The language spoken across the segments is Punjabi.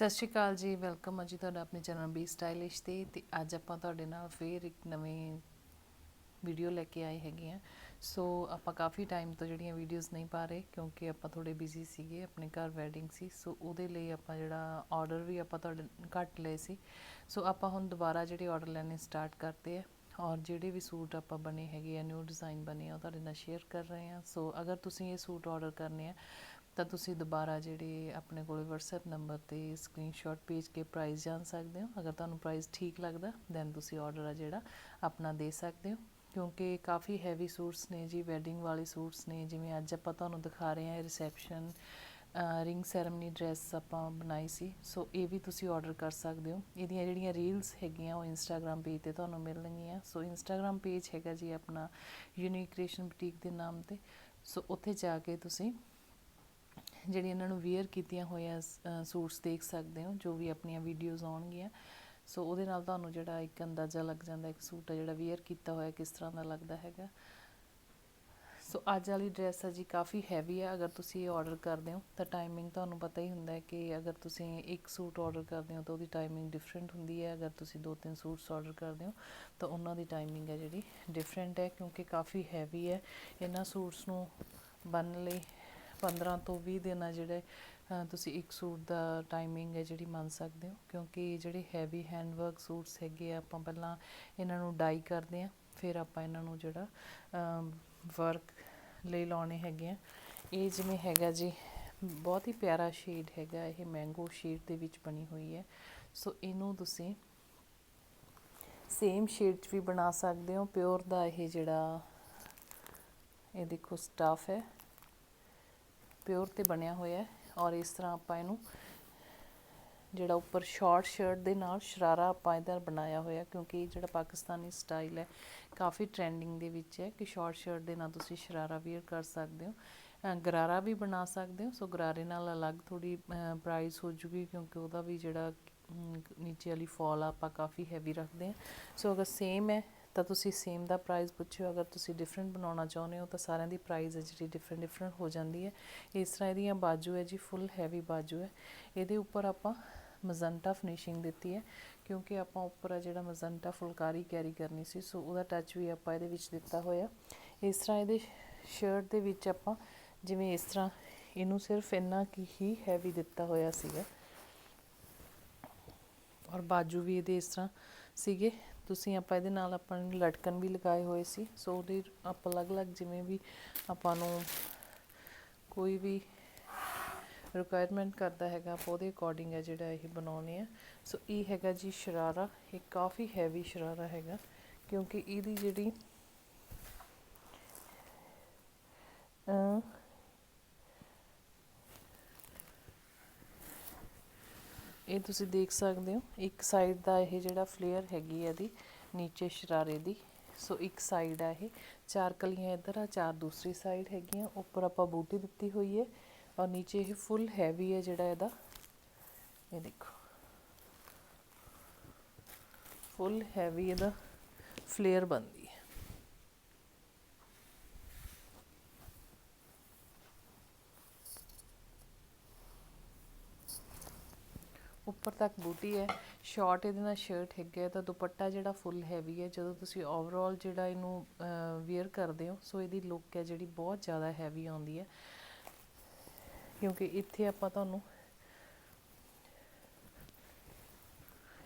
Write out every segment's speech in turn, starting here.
ਸਤਿ ਸ਼੍ਰੀ ਅਕਾਲ ਜੀ ਵੈਲਕਮ ਹੈ ਜੀ ਤੁਹਾਡਾ ਆਪਣੇ ਚੈਨਲ ਬੀ ਸਟਾਈਲਿਸ਼ ਤੇ ਤੇ ਅੱਜ ਆਪਾਂ ਤੁਹਾਡੇ ਨਾਲ ਫੇਰ ਇੱਕ ਨਵੇਂ ਵੀਡੀਓ ਲੈ ਕੇ ਆਏ ਹੈਗੇ ਆ। ਸੋ ਆਪਾਂ ਕਾਫੀ ਟਾਈਮ ਤੋਂ ਜਿਹੜੀਆਂ ਵੀਡੀਓਜ਼ ਨਹੀਂ ਪਾ ਰਹੇ, ਕਿਉਂਕਿ ਆਪਾਂ ਥੋੜੇ ਬਿਜ਼ੀ ਸੀਗੇ, ਆਪਣੇ ਘਰ ਵੈਡਿੰਗ ਸੀ। ਸੋ ਉਹਦੇ ਲਈ ਆਪਾਂ ਜਿਹੜਾ ਆਰਡਰ ਵੀ ਆਪਾਂ ਤੁਹਾਡੇ ਘੱਟ ਲਏ ਸੀ। ਸੋ ਆਪਾਂ ਹੁਣ ਦੁਬਾਰਾ ਜਿਹੜੇ ਆਰਡਰ ਲੈਣੇ ਸਟਾਰਟ ਕਰਤੇ ਆ। ਔਰ ਜਿਹੜੇ ਵੀ ਸੂਟ ਆਪਾਂ ਬਣੇ ਹੈਗੇ ਆ ਨਿਊ ਡਿਜ਼ਾਈਨ ਬਣੇ ਆ, ਉਹ ਤੁਹਾਡੇ ਨਾਲ ਸ਼ੇਅਰ ਕਰ ਰਹੇ ਆ। ਸੋ ਅਗਰ ਤੁਸੀਂ ਇਹ ਸੂਟ ਆਰਡਰ ਕਰਨੇ ਆ ਤਾਂ ਤੁਸੀਂ ਦੁਬਾਰਾ ਜਿਹੜੇ ਆਪਣੇ ਕੋਲ WhatsApp ਨੰਬਰ ਤੇ ਸਕਰੀਨਸ਼ਾਟ ਭੇਜ ਕੇ ਪ੍ਰਾਈਸ ਜਾਣ ਸਕਦੇ ਹੋ। ਅਗਰ ਤੁਹਾਨੂੰ ਪ੍ਰਾਈਸ ਠੀਕ ਲੱਗਦਾ ਦੈਨ ਤੁਸੀਂ ਆਰਡਰ ਆ ਜਿਹੜਾ ਆਪਣਾ ਦੇ ਸਕਦੇ ਹੋ। ਕਿਉਂਕਿ ਕਾਫੀ ਹੈਵੀ ਸੂਟਸ ਨੇ ਜੀ ਵੈਡਿੰਗ ਵਾਲੇ ਸੂਟਸ ਨੇ, ਜਿਵੇਂ ਅੱਜ ਆਪਾਂ ਤੁਹਾਨੂੰ ਦਿਖਾ ਰਹੇ ਹਾਂ ਰਿਸੈਪਸ਼ਨ ਰਿੰਗ ਸੈਰਮਨੀ ਡਰੈਸ ਆਪਾਂ ਬਣਾਈ ਸੀ। ਸੋ ਇਹ ਵੀ ਤੁਸੀਂ ਆਰਡਰ ਕਰ ਸਕਦੇ ਹੋ। ਇਹਦੀਆਂ ਜਿਹੜੀਆਂ ਰੀਲਸ ਹੈਗੀਆਂ, ਉਹ ਇੰਸਟਾਗ੍ਰam ਪੇਜ ਤੇ ਤੁਹਾਨੂੰ ਮਿਲਣਗੀਆਂ ਸੋ ਇੰਸਟਾਗ੍ਰam ਪੇਜ ਹੈਗਾ ਜੀ ਆਪਣਾ ਯੂਨੀਕ ਕ੍ਰੀਏਸ਼ਨ ਬੁਟੀਕ ਦੇ ਨਾਮ ਤੇ। ਸੋ ਉੱਥੇ ਜਾ ਕੇ ਤੁਸੀਂ ਜਿਹੜੀ ਇਹਨਾਂ ਨੂੰ ਵੇਅਰ ਕੀਤੀਆਂ ਹੋਈਆਂ ਸੂਟਸ ਦੇਖ ਸਕਦੇ ਹੋ, ਜੋ ਵੀ ਆਪਣੀਆਂ ਵੀਡੀਓਜ਼ ਆਉਣਗੀਆਂ। ਸੋ ਉਹਦੇ ਨਾਲ ਤੁਹਾਨੂੰ ਜਿਹੜਾ ਇੱਕ ਅੰਦਾਜ਼ਾ ਲੱਗ ਜਾਂਦਾ, ਇੱਕ ਸੂਟ ਆ ਜਿਹੜਾ ਵੇਅਰ ਕੀਤਾ ਹੋਇਆ, ਕਿਸ ਤਰ੍ਹਾਂ ਦਾ ਲੱਗਦਾ ਹੈਗਾ। ਸੋ ਅੱਜ ਵਾਲੀ ਡਰੈਸ ਹੈ ਜੀ ਕਾਫੀ ਹੈਵੀ ਹੈ ਅਗਰ ਤੁਸੀਂ ਇਹ ਆਰਡਰ ਕਰਦੇ ਹੋ, ਤਾਂ ਟਾਈਮਿੰਗ ਤੁਹਾਨੂੰ ਪਤਾ ਹੀ ਹੁੰਦਾ ਹੈ ਕਿ ਅਗਰ ਤੁਸੀਂ ਇੱਕ ਸੂਟ ਆਰਡਰ ਕਰਦੇ ਹੋ, ਤਾਂ ਉਹਦੀ ਟਾਈਮਿੰਗ ਡਿਫਰੈਂਟ ਹੁੰਦੀ ਹੈ। ਅਗਰ ਤੁਸੀਂ ਦੋ ਤਿੰਨ ਸੂਟਸ ਆਰਡਰ ਕਰਦੇ ਹੋ, ਤਾਂ ਉਹਨਾਂ ਦੀ ਟਾਈਮਿੰਗ ਹੈ ਜਿਹੜੀ ਡਿਫਰੈਂਟ ਹੈ, ਕਿਉਂਕਿ ਕਾਫੀ ਹੈਵੀ ਹੈ। ਇਹਨਾਂ ਸੂਟਸ ਨੂੰ ਬੰਨ ਲਈ 15 ਤੋਂ 20 ਦਿਨ ਆ ਜਿਹੜੇ ਤੁਸੀਂ ਇੱਕ ਸੂਟ ਦਾ ਟਾਈਮਿੰਗ ਹੈ ਜਿਹੜੀ ਮੰਨ ਸਕਦੇ ਹੋ, ਕਿਉਂਕਿ ਜਿਹੜੇ ਹੈਵੀ ਹੈਂਡਵਰਕ ਸੂਟਸ ਹੈਗੇ ਆ, ਆਪਾਂ ਪਹਿਲਾਂ ਇਹਨਾਂ ਨੂੰ ਡਾਈ ਕਰਦੇ ਆ ਫਿਰ ਆਪਾਂ ਇਹਨਾਂ ਨੂੰ ਜਿਹੜਾ ਵਰਕ ਲਈ ਲਾਉਣੇ ਹੈਗੇ ਆ। ਇਹ ਜਿਵੇਂ ਹੈਗਾ ਜੀ, ਬਹੁਤ ਹੀ ਪਿਆਰਾ ਸ਼ੇਡ ਹੈਗਾ, ਇਹ ਮੈਂਗੋ ਸ਼ੇਡ ਦੇ ਵਿੱਚ ਬਣੀ ਹੋਈ ਹੈ। ਸੋ ਇਹਨੂੰ ਤੁਸੀਂ ਸੇਮ ਸ਼ੇਡ 'ਚ ਵੀ ਬਣਾ ਸਕਦੇ ਹੋ ਪਿਓਰ ਦਾ ਇਹ ਜਿਹੜਾ, ਇਹ ਦੇਖੋ ਸਟਾਫ ਹੈ। ਪਿਓਰ ਤੇ ਬਣਿਆ ਹੋਇਆ ਹੈ ਔਰ ਇਸ ਤਰ੍ਹਾਂ ਆਪਾਂ ਇਹਨੂੰ ਜਿਹੜਾ ਉੱਪਰ ਸ਼ਾਰਟ ਸ਼ਰਟ ਦੇ ਨਾਲ ਸ਼ਰਾਰਾ ਆਪਾਂ ਇਹਦਾ ਬਣਾਇਆ ਹੋਇਆ ਕਿਉਂਕਿ ਇਹ ਜਿਹੜਾ ਪਾਕਿਸਤਾਨੀ ਸਟਾਈਲ ਹੈ, ਕਾਫੀ ਟ੍ਰੈਂਡਿੰਗ ਦੇ ਵਿੱਚ ਹੈ ਕਿ ਸ਼ਾਰਟ ਸ਼ਰਟ ਦੇ ਨਾਲ ਤੁਸੀਂ ਸ਼ਰਾਰਾ ਵੇਅਰ ਕਰ ਸਕਦੇ ਹੋ। ਗਰਾਰਾ ਵੀ ਬਣਾ ਸਕਦੇ ਹੋ, ਸੋ ਗਰਾਰੇ ਨਾਲ ਅਲੱਗ ਥੋੜੀ ਪ੍ਰਾਈਸ ਹੋ ਜੂਗੀ ਕਿਉਂਕਿ ਉਹਦਾ ਵੀ ਜਿਹੜਾ ਨੀਚੇ ਵਾਲੀ ਫਾਲ ਆ ਆਪਾਂ ਕਾਫੀ ਹੈਵੀ ਰੱਖਦੇ ਹਾਂ। ਸੋ ਅਗਰ ਸੇਮ ਹੈ ਤਾਂ ਤੁਸੀਂ ਸੇਮ ਦਾ ਪ੍ਰਾਈਸ ਪੁੱਛਿਓ, ਅਗਰ ਤੁਸੀਂ ਡਿਫਰੈਂਟ ਬਣਾਉਣਾ ਚਾਹੁੰਦੇ ਹੋ, ਤਾਂ ਸਾਰਿਆਂ ਦੀ ਪ੍ਰਾਈਸ ਹੈ ਜਿਹੜੀ ਡਿਫਰੈਂਟ ਡਿਫਰੈਂਟ ਹੋ ਜਾਂਦੀ ਹੈ। ਇਸ ਤਰ੍ਹਾਂ ਇਹਦੀਆਂ ਬਾਜੂ ਹੈ ਜੀ ਫੁੱਲ ਹੈਵੀ ਬਾਜੂ ਹੈ। ਇਹਦੇ ਉੱਪਰ ਆਪਾਂ ਮਜ਼ੰਟਾ ਫਿਨਿਸ਼ਿੰਗ ਦਿੱਤੀ ਹੈ, ਕਿਉਂਕਿ ਆਪਾਂ ਉੱਪਰ ਆ ਜਿਹੜਾ ਮਜ਼ੰਟਾ ਫੁਲਕਾਰੀ ਕੈਰੀ ਕਰਨੀ ਸੀ, ਸੋ ਉਹਦਾ ਟੱਚ ਵੀ ਆਪਾਂ ਇਹਦੇ ਵਿੱਚ ਦਿੱਤਾ ਹੋਇਆ। ਇਸ ਤਰ੍ਹਾਂ ਇਹਦੇ ਸ਼ਰਟ ਦੇ ਵਿੱਚ ਆਪਾਂ ਜਿਵੇਂ ਇਸ ਤਰ੍ਹਾਂ ਇਹਨੂੰ ਸਿਰਫ ਇੰਨਾ ਕੀ ਹੀ ਹੈਵੀ ਦਿੱਤਾ ਹੋਇਆ ਸੀਗਾ। ਔਰ ਬਾਜੂ ਵੀ ਇਹਦੇ ਇਸ ਤਰ੍ਹਾਂ ਸੀਗੇ। ਤੁਸੀਂ ਆਪਾਂ ਇਹਦੇ ਨਾਲ ਆਪਾਂ ਨੂੰ ਲਟਕਣ ਵੀ ਲਗਾਏ ਹੋਏ ਸੀ, ਸੋ ਉਹਦੇ ਆਪਾਂ ਅਲੱਗ-ਅਲੱਗ ਜਿਵੇਂ ਵੀ ਆਪਾਂ ਨੂੰ ਕੋਈ ਵੀ ਰਿਕੁਆਇਰਮੈਂਟ ਕਰਦਾ ਹੈਗਾ, ਆਪਾਂ ਉਹਦੇ ਅਕੋਰਡਿੰਗ ਹੈ ਜਿਹੜਾ ਇਹ ਬਣਾਉਣੇ ਆ। ਸੋ ਇਹ ਹੈਗਾ ਜੀ ਸ਼ਰਾਰਾ, ਇਹ ਕਾਫੀ ਹੈਵੀ ਸ਼ਰਾਰਾ ਹੈਗਾ, ਕਿਉਂਕਿ ਇਹਦੀ ਜਿਹੜੀ ਇਹ ਤੁਸੀਂ ਦੇਖ ਸਕਦੇ ਹੋ, ਇੱਕ ਸਾਈਡ ਦਾ ਇਹ ਜਿਹੜਾ ਫਲੇਅਰ ਹੈਗੀ ਹੈ ਇਹਦੀ, ਨੀਚੇ ਸ਼ਰਾਰੇ ਦੀ। ਸੋ ਇੱਕ ਸਾਈਡ ਆ ਇਹ। ਚਾਰ ਕਲੀਆਂ ਇੱਧਰ ਆ, ਚਾਰ ਦੂਸਰੀ ਸਾਈਡ ਹੈਗੀਆਂ। ਉੱਪਰ ਆਪਾਂ ਬੂਟੀ ਦਿੱਤੀ ਹੋਈ ਹੈ ਔਰ ਨੀਚੇ ਇਹ ਫੁੱਲ ਹੈਵੀ ਹੈ ਜਿਹੜਾ ਇਹਦਾ। ਇਹ ਦੇਖੋ। ਫੁੱਲ ਹੈਵੀ ਇਹਦਾ ਫਲੇਅਰ ਬਣਦੀ ਹੈ ਉੱਪਰ ਤੱਕ ਬੂਟੀ ਹੈ ਸ਼ਾਰਟ ਇਹਦੇ ਨਾਲ ਸ਼ਰਟ ਹੈਗਾ ਤਾਂ ਦੁਪੱਟਾ ਜਿਹੜਾ ਫੁੱਲ ਹੈਵੀ ਹੈ, ਜਦੋਂ ਤੁਸੀਂ ਓਵਰਆਲ ਜਿਹੜਾ ਇਹਨੂੰ ਵੇਅਰ ਕਰਦੇ ਹੋ ਸੋ ਇਹਦੀ ਲੁੱਕ ਹੈ ਜਿਹੜੀ ਬਹੁਤ ਜ਼ਿਆਦਾ ਹੈਵੀ ਆਉਂਦੀ ਹੈ। ਕਿਉਂਕਿ ਇੱਥੇ ਆਪਾਂ ਤੁਹਾਨੂੰ,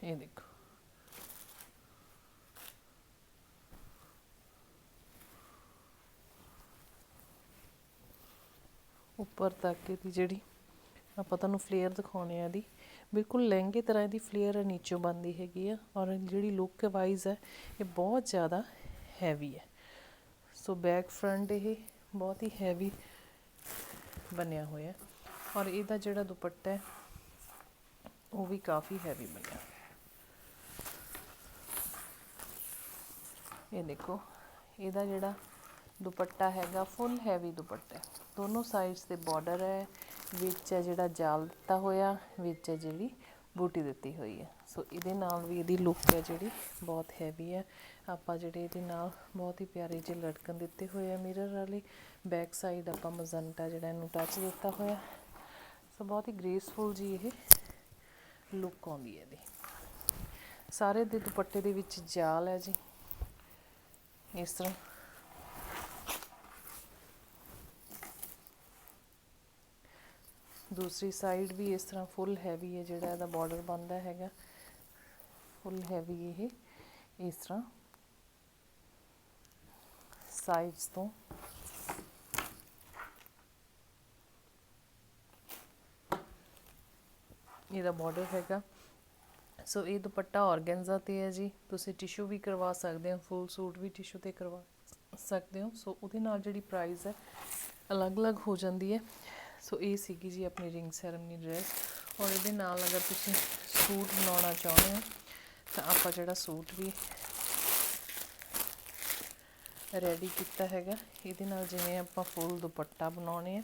ਇਹ ਦੇਖੋ। ਉੱਪਰ ਤੱਕ ਇਹਦੀ ਜਿਹੜੀ ਆਪਾਂ ਤੁਹਾਨੂੰ ਫਲੇਅਰ ਦਿਖਾਉਣੇ ਆ ਇਹਦੀ। ਬਿਲਕੁਲ ਲਹਿੰਗੇ ਤਰ੍ਹਾਂ ਇਹਦੀ ਫਲੇਅਰ ਨੀਚੋਂ ਬੰਦੀ ਹੈਗੀ ਆ ਔਰ ਜਿਹੜੀ ਲੁੱਕ ਵਾਈਜ਼ ਹੈ, ਇਹ ਬਹੁਤ ਜ਼ਿਆਦਾ ਹੈਵੀ ਹੈ। ਸੋ ਬੈਕ ਫਰੰਟ ਇਹ ਬਹੁਤ ਹੀ ਹੈਵੀ ਬਣਿਆ ਹੋਇਆ ਔਰ ਇਹਦਾ ਜਿਹੜਾ ਦੁਪੱਟਾ ਹੈ, ਉਹ ਵੀ ਕਾਫੀ ਹੈਵੀ ਬਣਿਆ ਇਹ ਦੇਖੋ, ਇਹਦਾ ਜਿਹੜਾ ਦੁਪੱਟਾ ਹੈਗਾ ਫੁੱਲ ਹੈਵੀ ਦੁਪੱਟਾ ਦੋਨੋਂ ਸਾਈਡਸ ਤੇ ਬਾਰਡਰ ਹੈ ਵਿੱਚ ਹੈ ਜਿਹੜਾ ਜਾਲ ਦਿੱਤਾ ਹੋਇਆ, ਵਿੱਚ ਹੈ ਜਿਹੜੀ ਬੂਟੀ ਦਿੱਤੀ ਹੋਈ ਹੈ। ਸੋ ਇਹਦੇ ਨਾਲ ਵੀ ਇਹਦੀ ਲੁੱਕ ਹੈ ਜਿਹੜੀ ਬਹੁਤ ਹੈਵੀ ਹੈ। ਆਪਾਂ ਜਿਹੜੇ ਇਹਦੇ ਨਾਲ ਬਹੁਤ ਹੀ ਪਿਆਰੇ ਜਿਹੇ ਲਟਕਣ ਦਿੱਤੇ ਹੋਏ ਆ ਮਿਰਰ ਵਾਲੇ ਬੈਕ ਸਾਈਡ ਆਪਾਂ ਮਜ਼ੰਟਾ ਜਿਹੜਾ ਇਹਨੂੰ ਟੱਚ ਦਿੱਤਾ ਹੋਇਆ। ਸੋ ਬਹੁਤ ਹੀ ਗ੍ਰੇਸਫੁਲ ਜੀ ਇਹ ਲੁੱਕ ਆਉਂਦੀ ਹੈ ਇਹਦੀ। ਸਾਰੇ ਦੇ ਦੁਪੱਟੇ ਦੇ ਵਿੱਚ ਜਾਲ ਹੈ ਜੀ। ਇਸ ਤਰ੍ਹਾਂ ਦੂਸਰੀ ਸਾਈਡ ਵੀ ਇਸ ਤਰ੍ਹਾਂ ਫੁੱਲ ਹੈਵੀ ਹੈ, ਜਿਹੜਾ ਇਹਦਾ ਬਾਰਡਰ ਬਣਦਾ ਹੈਗਾ। ਫੁੱਲ ਹੈਵੀ ਇਹ, ਇਸ ਤਰ੍ਹਾਂ। ਸਾਈਡਸ ਤੋਂ। ਇਹਦਾ ਬਾਰਡਰ ਹੈਗਾ। ਸੋ ਇਹ ਦੁਪੱਟਾ ਔਰਗੈਂਜ਼ਾ ਤੇ ਹੈ ਜੀ। ਤੁਸੀਂ ਟਿਸ਼ੂ ਵੀ ਕਰਵਾ ਸਕਦੇ ਹੋ ਫੁੱਲ ਸੂਟ ਵੀ ਟਿਸ਼ੂ ਤੇ ਕਰਵਾ ਸਕਦੇ ਹੋ। ਸੋ ਉਹਦੇ ਨਾਲ ਜਿਹੜੀ ਪ੍ਰਾਈਸ ਹੈ, ਅਲੱਗ-ਅਲੱਗ ਹੋ ਜਾਂਦੀ ਹੈ। ਸੋ ਇਹ ਸੀਗੀ ਜੀ ਆਪਣੀ ਰਿੰਗ ਸੈਰਮਨੀ ਡਰੈਸ ਔਰ ਇਹਦੇ ਨਾਲ ਅਗਰ ਤੁਸੀਂ ਸੂਟ ਬਣਾਉਣਾ ਚਾਹੁੰਦੇ ਹੋ, ਤਾਂ ਆਪਾਂ ਜਿਹੜਾ ਸੂਟ ਵੀ ਰੈਡੀ ਕੀਤਾ ਹੈਗਾ, ਇਹਦੇ ਨਾਲ ਜਿਵੇਂ ਆਪਾਂ ਫੁੱਲ ਦੁਪੱਟਾ ਬਣਾਉਣੇ ਆ।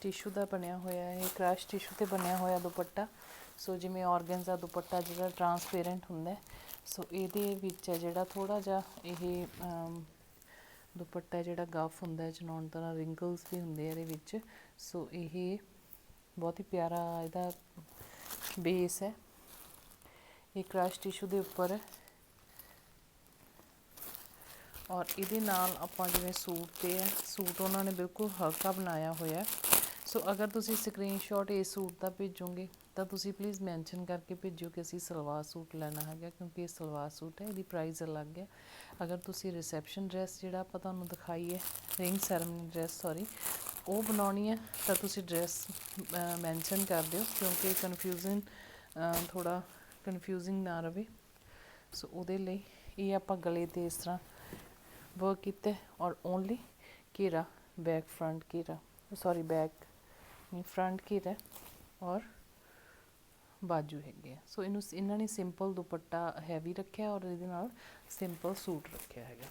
ਟਿਸ਼ੂ ਦਾ ਬਣਿਆ ਹੋਇਆ ਹੈ ਇਹ ਕ੍ਰਸ਼ ਟਿਸ਼ੂ ਤੇ ਬਣਿਆ ਹੋਇਆ ਦੁਪੱਟਾ। ਸੋ ਜਿਵੇਂ ਆਰਗਨਜ਼ਾ ਦੁਪੱਟਾ ਜਿਹੜਾ ਟਰਾਂਸਪੇਰੈਂਟ ਹੁੰਦਾ ਸੋ ਇਹਦੇ ਵਿੱਚ ਹੈ ਜਿਹੜਾ ਥੋੜਾ ਜਿਹਾ ਇਹ ਦੁਪੱਟਾ ਜਿਹੜਾ ਗਫ ਹੁੰਦਾ ਹੈ ਚਨਾਉਣ ਤਰ੍ਹਾਂ ਰਿੰਕਲਸ ਵੀ ਹੁੰਦੇ ਆ ਇਹਦੇ ਵਿੱਚ। ਸੋ ਇਹ ਬਹੁਤ ਹੀ ਪਿਆਰਾ ਇਹਦਾ ਬੇਸ ਹੈ। ਇਹ ਕ੍ਰਸ਼ ਟਿਸ਼ੂ ਦੇ ਉੱਪਰ ਹੈ। ਔਰ ਇਹਦੇ ਨਾਲ ਆਪਾਂ ਜਿਵੇਂ ਸੂਟ ਤੇ ਹੈ, ਸੂਟ ਉਹਨਾਂ ਨੇ ਬਿਲਕੁਲ ਹਲਕਾ ਬਣਾਇਆ ਹੋਇਆ ਸੋ ਅਗਰ ਤੁਸੀਂ ਸਕਰੀਨਸ਼ਾਟ ਇਸ ਸੂਟ ਦਾ ਭੇਜੋਗੇ, ਤਾਂ ਤੁਸੀਂ ਪਲੀਜ਼ ਮੈਂਸ਼ਨ ਕਰਕੇ ਭੇਜਿਓ ਕਿ ਅਸੀਂ ਸਲਵਾਰ ਸੂਟ ਲੈਣਾ ਹੈਗਾ, ਕਿਉਂਕਿ ਇਹ ਸਲਵਾਰ ਸੂਟ ਹੈ, ਇਹਦੀ ਪ੍ਰਾਈਸ ਅਲੱਗ ਹੈ। ਅਗਰ ਤੁਸੀਂ ਰਿਸੈਪਸ਼ਨ ਡਰੈਸ ਜਿਹੜਾ ਆਪਾਂ ਤੁਹਾਨੂੰ ਦਿਖਾਈ ਹੈ ਰਿੰਗ ਸੈਰਮਨੀ ਡਰੈਸ ਸੌਰੀ ਉਹ ਬਣਾਉਣੀ ਹੈ, ਤਾਂ ਤੁਸੀਂ ਡਰੈਸ ਮੈਂਸ਼ਨ ਕਰ ਦਿਓ, ਕਿਉਂਕਿ ਕਨਫਿਊਜ਼ਨ ਥੋੜਾ ਕਨਫਿਊਜ਼ਿੰਗ ਨਾ ਰਵੇ। ਸੋ ਉਹਦੇ ਲਈ ਇਹ ਆਪਾਂ ਗਲੇ ਤੇ ਇਸ ਤਰ੍ਹਾਂ ਵਰਕ ਕੀਤਾ ਔਰ ਓਨਲੀ ਘੇਰਾ ਬੈਕ ਫਰੰਟ ਘੇਰਾ ਸੌਰੀ ਬੈਕ ਫਰੰਟ ਘੇਰਾ ਔਰ ਬਾਜੂ ਹੈਗੇ ਆ। ਸੋ ਇਹਨੂੰ ਇਹਨਾਂ ਨੇ ਸਿੰਪਲ ਦੁਪੱਟਾ ਹੈਵੀ ਰੱਖਿਆ ਔਰ ਇਹਦੇ ਨਾਲ ਸਿੰਪਲ ਸੂਟ ਰੱਖਿਆ ਹੈਗਾ।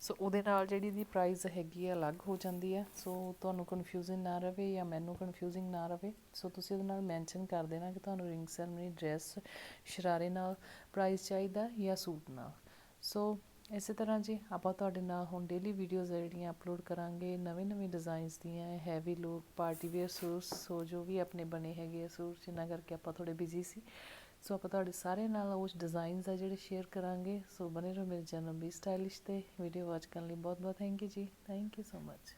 ਸੋ ਉਹਦੇ ਨਾਲ ਜਿਹੜੀ ਦੀ ਪ੍ਰਾਈਸ ਹੈਗੀ ਹੈ ਅਲੱਗ ਹੋ ਜਾਂਦੀ ਹੈ ਸੋ ਤੁਹਾਨੂੰ ਕਨਫਿਊਜ਼ਨ ਨਾ ਰਵੇ ਜਾਂ ਮੈਨੂੰ ਕਨਫਿਊਜ਼ਿੰਗ ਨਾ ਰਵੇ। ਸੋ ਤੁਸੀਂ ਉਹਦੇ ਨਾਲ ਮੈਂਸ਼ਨ ਕਰ ਦੇਣਾ ਕਿ ਤੁਹਾਨੂੰ ਰਿੰਗ ਸੈਰਮਨੀ ਡਰੈਸ ਸ਼ਰਾਰੇ ਨਾਲ ਪ੍ਰਾਈਸ ਚਾਹੀਦਾ ਜਾਂ ਸੂਟ ਨਾਲ। ਸੋ ਇਸੇ ਤਰ੍ਹਾਂ ਜੀ ਆਪਾਂ ਤੁਹਾਡੇ ਨਾਲ ਹੁਣ ਡੇਲੀ ਵੀਡੀਓਜ਼ ਜਿਹੜੀਆਂ ਅਪਲੋਡ ਕਰਾਂਗੇ, ਨਵੇਂ ਨਵੇਂ ਡਿਜ਼ਾਈਨਸ ਦੀਆਂ heavy look party wear suits so ਜੋ ਵੀ ਆਪਣੇ ਬਣੇ ਹੈਗੇ ਆ ਸੂਟ ਜਿਨ੍ਹਾਂ ਕਰਕੇ ਆਪਾਂ ਥੋੜੇ ਬਿਜ਼ੀ ਸੀ। ਸੋ ਆਪਾਂ ਤੁਹਾਡੇ ਸਾਰੇ ਨਾਲ ਉਸ ਡਿਜ਼ਾਈਨਸ ਆ ਜਿਹੜੇ ਸ਼ੇਅਰ ਕਰਾਂਗੇ। ਸੋ ਬਨੇ ਰਹੋ ਮੇਰੇ ਚੈਨਲ ਵੀ ਸਟਾਈਲਿਸ਼ ਤੇ। ਵੀਡੀਓ ਵਾਚ ਕਰਨ ਲਈ ਬਹੁਤ ਬਹੁਤ ਥੈਂਕ ਯੂ ਜੀ। Thank you so much